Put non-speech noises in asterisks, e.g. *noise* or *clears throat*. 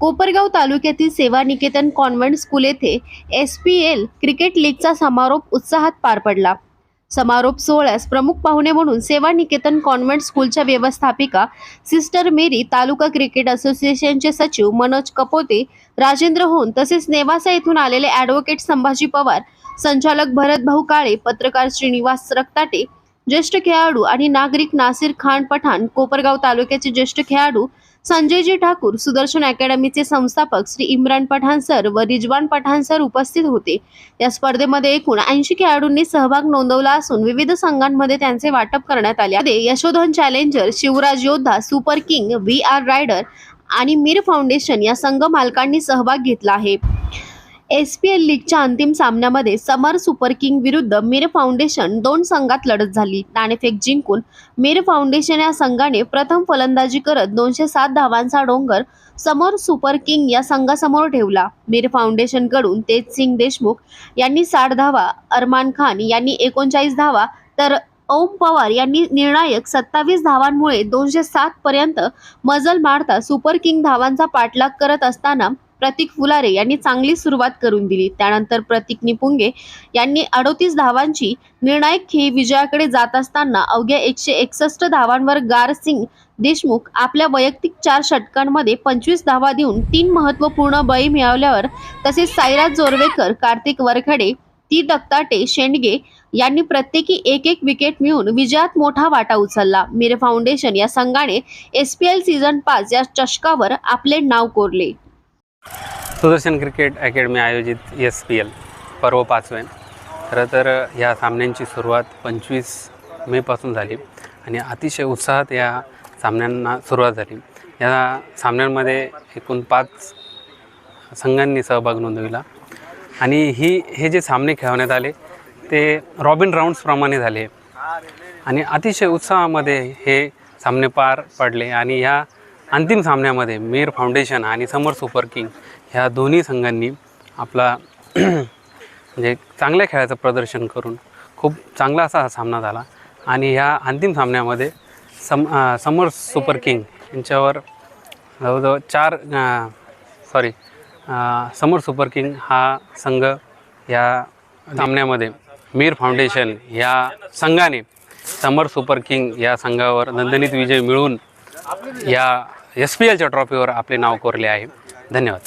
कोपरगाव तालुक्यातील Seva Niketan convent school येथे S P L cricket लीगचा समारोप उत्साहात पार पडला. समारोप सोहळ्यास प्रमुख पाहुणे म्हणून सेवा निकेतन कॉन्व्हेंट स्कूलच्या व्यवस्थापिका सिस्टर मेरी तालुका क्रिकेट असोसिएशनचे सचिव मनोज कपोते राजेंद्र होन तसेच नेवासा येथून आलेले ॲडव्होकेट संभाजी पवार संचालक भरत भाऊ काळे पत्रकार श्रीनिवास रक्ताटे ज्येष्ठ खेळाडू आणि नागरिक नासिर खान पठाण कोपरगाव तालुक्याचे ज्येष्ठ खेळाडू संजयजी ठाकूर सुदर्शन अकॅडमीचे संस्थापक श्री इम्रान पठाण सर व रिजवान पठाण सर उपस्थित होते या स्पर्धेमध्ये एकूण ऐंशी खेळाडूंनी सहभाग नोंदवला असून विविध संघांमध्ये त्यांचे वाटप करण्यात आले आहे. Yashodhan challenger Shivraj Yoddha super king V R rider आणि मीर फाउंडेशन या संघ मालकांनी सहभाग घेतला आहे एस पी एल लीगच्या अंतिम सामन्यामध्ये समर सुपर किंग विरुद्ध मीर फाउंडेशन दोन संघात लढत झाली. नाणेफेक जिंकून मीर फाउंडेशन या संघाने प्रथम फलंदाजी करत दोनशे सात धावांचा डोंगर समोर सुपर किंग या संघासमोर ठेवला. मीर फाउंडेशनकडून तेजसिंग देशमुख यांनी साठ धावा अरमान खान यांनी एकोणचाळीस धावा तर ओम पवार यांनी निर्णायक सत्तावीस धावांमुळे दोनशे सात पर्यंत मजल मारता सुपर किंग धावांचा पाठलाग करत असताना प्रतीक फुलारे यांनी चांगली सुरुवात करून दिली. त्यानंतर प्रतीक निपुंगे यांनी अडोतीस धावांची निर्णायक खेळी विजयाकडे जात असताना अवघ्या एकशे एकसष्ट धावांवर गारसिंग देशमुख आपल्या वैयक्तिक चार षटकांमध्ये पंचवीस धावा देऊन तीन महत्त्वपूर्ण बळी मिळवल्यावर तसेच साईराज जोरवेकर कार्तिक वरखडे ती दत्ताटे शेंडगे यांनी प्रत्येकी एक एक विकेट मिळून विजयात मोठा वाटा उचलला. मीर फाउंडेशन या संघाने एस पी एल सीझन पाच या चषकावर आपले नाव कोरले. सुदर्शन क्रिकेट अकॅडमी आयोजित एस पी एल पर्व पाचवे. खरं तर ह्या सामन्यांची सुरुवात पंचवीस मेपासून झाली आणि अतिशय उत्साहात या सामन्यांना सुरुवात झाली. या सामन्यांमध्ये एकूण पाच संघांनी सहभाग नोंदविला आणि ही हे जे सामने खेळवण्यात आले ते रॉबिन राऊंड्सप्रमाणे झाले. आणि अतिशय उत्साहामध्ये हे सामने पार पडले आणि ह्या अंतिम सामन्यामध्ये मीर फाउंडेशन आणि समर सुपर किंग ह्या दोन्ही संघांनी आपला *clears throat* म्हणजे चांगल्या खेळाचं प्रदर्शन करून खूप चांगला असा हा सामना झाला. आणि ह्या अंतिम सामन्यामध्ये सम समर सुपर किंग यांच्यावर जवळजवळ चार सॉरी समर सुपर किंग हा संघ या सामन्यामध्ये मीर फाउंडेशन या संघाने समर सुपर किंग या संघावर नंदनीत विजय मिळवून या एस पी एलच्या ट्रॉफीवर आपले नाव कोरले आहे. धन्यवाद.